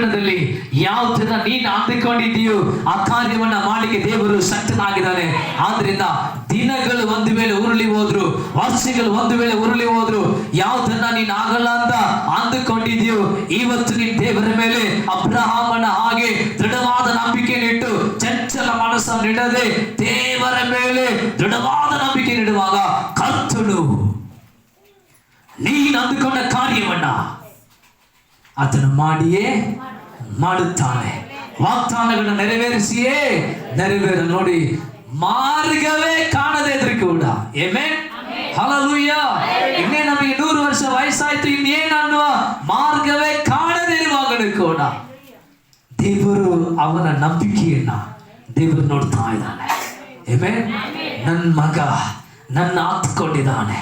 ಜೀವನದಲ್ಲಿ ದಿನ ನೀನು ಅಂದುಕೊಂಡಿದ್ದೀಯೋ ಆ ಕಾರ್ಯವನ್ನ ಮಾಡಿಕೆ ದೇವರು ಶಕ್ತನಾಗಿದ್ದಾನೆ ಆದ್ರಿಂದ ದಿನಗಳು ಒಂದು ವೇಳೆ ಉರುಳಿ ಹೋದ್ರು, ವರ್ಷಗಳು ಒಂದು ವೇಳೆ ಉರುಳಿ ಹೋದ್ರು, ಯಾವ್ದನ್ನ ನೀನ್ ಆಗಲ್ಲ ಅಂತ ಅಂದುಕೊಂಡಿದ್ಯೋ ಇವತ್ತು ನೀನ್ ದೇವರ ಮೇಲೆ ಅಬ್ರಹಾಮನ ಹಾಗೆ ದೃಢವಾದ ನಂಬಿಕೆಯನ್ನಿಟ್ಟು ಚಂಚಲ ಮನಸ್ಸನ್ನಿಡದೆ ದೇವರ ಮೇಲೆ ದೃಢವಾದ ನಂಬಿಕೆ ನೀಡುವಾಗ ಕರ್ತನು ನೀನು ಅಂದುಕೊಂಡ ಕಾರ್ಯವನ್ನ ಆತನು ಮಾಡಿಯೇ ಮಾಡುತ್ತಾನೆ ವಾಗ್ದಾನಗಳನ್ನು ನೆರವೇರಿಸಿಯೇ ನೆರವೇರ ನೋಡಿ ಮಾರ್ಗವೇ ಕಾಣದೇ ಇದ್ರು ಕೂಡ ಏಮೇ ಹಲಲುಯ್ಯ ಇನ್ನೇ ನಮಗೆ ನೂರು ವರ್ಷ ವಯಸ್ಸಾಯ್ತು ಇನ್ನೇನು ಅನ್ನುವ ಮಾರ್ಗವೇ ಕಾಣದೇ ಇರುವಾಗಲೂ ಕೂಡ ದೇವರು ಅವನ ನಂಬಿಕೆಯನ್ನ ದೇವರು ನೋಡ್ತಾ ಇದ್ದಾನೆ ಏಮೇ ನನ್ನ ಮಗ ನನ್ನ ಹತ್ಕೊಂಡಿದ್ದಾನೆ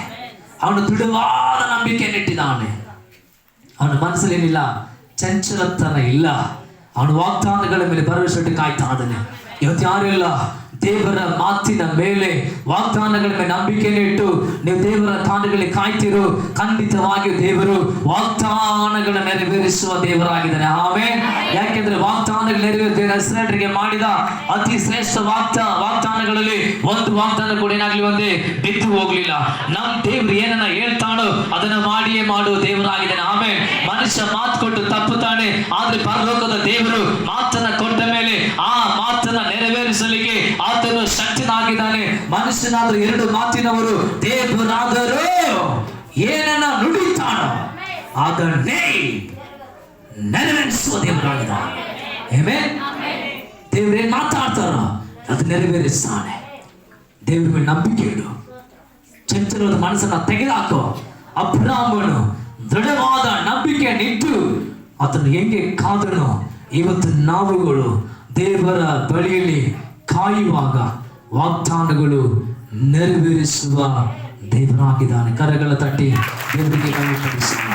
ಅವನು ದೃಢವಾದ ನಂಬಿಕೆಯನ್ನಿಟ್ಟಿದ್ದಾನೆ ಅವನ ಮನಸ್ಸಲ್ಲಿ ಏನಿಲ್ಲ ಚಂಚಲತನ ಇಲ್ಲ. ಅವನು ವಾಗ್ದಾನಗಳ ಮೇಲೆ ಭರವಸೆ ಕಾಯ್ತಾ ಇದ್ದಾನೆ. ಇವತ್ತು ಯಾರು ಇಲ್ಲ. ದೇವರ ಮಾತಿನ ಮೇಲೆ ವಾಗ್ದಾನಗಳ ಮೇಲೆ ನಂಬಿಕೆಯನ್ನು ಇಟ್ಟು ನೀವು ದೇವರ ತಾಣಗಳಿಗೆ ಕಾಯ್ತಿರು. ಖಂಡಿತವಾಗಿ ದೇವರು ವಾಗ್ದಾನಗಳ ನೆರವೇರಿಸುವ ದೇವರಾಗಿದ್ದಾನೆ. ಆಮೇಲೆ ಯಾಕೆಂದ್ರೆ ವಾಗ್ದಾನಗಳು ನೆರವೇರಿದ ಮಾಡಿದ ಅತಿ ಶ್ರೇಷ್ಠ ವಾಗ್ದ, ವಾಗ್ದಾನಗಳಲ್ಲಿ ಒಂದು ವಾಗ್ದಾನ ಕೂಡ ಏನಾಗ್ಲಿ ಒಂದೇ, ಬಿದ್ದು ಹೋಗ್ಲಿಲ್ಲ. ನಮ್ ದೇವ್ರು ಏನನ್ನ ಹೇಳ್ತಾನೋ ಅದನ್ನ ಮಾಡಿಯೇ ಮಾಡುವ ದೇವರಾಗಿದ್ದಾನೆ. ಆಮೇಲೆ ಮನುಷ್ಯ ಮಾತು ಕೊಟ್ಟು ತಪ್ಪುತ್ತಾನೆ. ಆದ್ರೆ ಪರಲೋಕದ ದೇವರು ಮಾತನ್ನ ಕೊಟ್ಟ ಮೇಲೆ ಆ ಮಾತನ್ನ ನೆರವೇರಿಸಲಿಕ್ಕೆ ಆತನು ಶಕ್ತನಾಗಿದ್ದಾನೆ. ಮನುಷ್ಯನಾದ್ರೂ ಎರಡು ಮಾತಿನವರು ದೇವರಾದರೂ ಏನನ್ನ ನುಡಿತಾನೋ, ಅದನ್ನೇ ನೆರವೇರಿಸುವ ದೇವರಾಗಿದ್ದಾನೆ. ಆಮೆನ್? ದೇವ್ರೇನ್ ಮಾತಾಡ್ತಾರೋ ಅದು ನೆರವೇರಿಸ್ತಾನೆ. ದೇವ್ರ ಮೇಲೆ ನಂಬಿಕೆ ಇಡು. ಚಂಚಲದ ಮನಸ್ಸನ್ನ ತೆಗೆದುಹಾಕೋ. ಅಬ್ರಾಹ್ಮನು ದೃಢವಾದ ನಂಬಿಕೆ ನಿಂತು ಅದನ್ನು ಹೆಂಗೆ ಕಾದನು? ಇವತ್ತು ನಾವುಗಳು ದೇವರ ಬಳಿಯಲ್ಲಿ ಕಾಯುವಾಗ ವಾಗ್ದಾನಗಳು ನೆರವೇರಿಸುವ ದೇವರಾಗಿದ್ದಾನೆ. ಕರಗಳ ತಟ್ಟಿ ದೇವರಿಗೆ ಕಳಿಸೋಣ